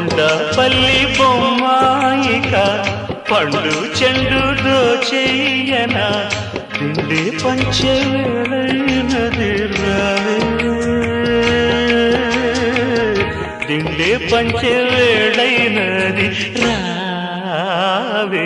కొండ పల్లి బొమ్మాయిక పండు చెండు దోచేయన దిండి పంచవేళైనది రావే పంచవేళైనది రావే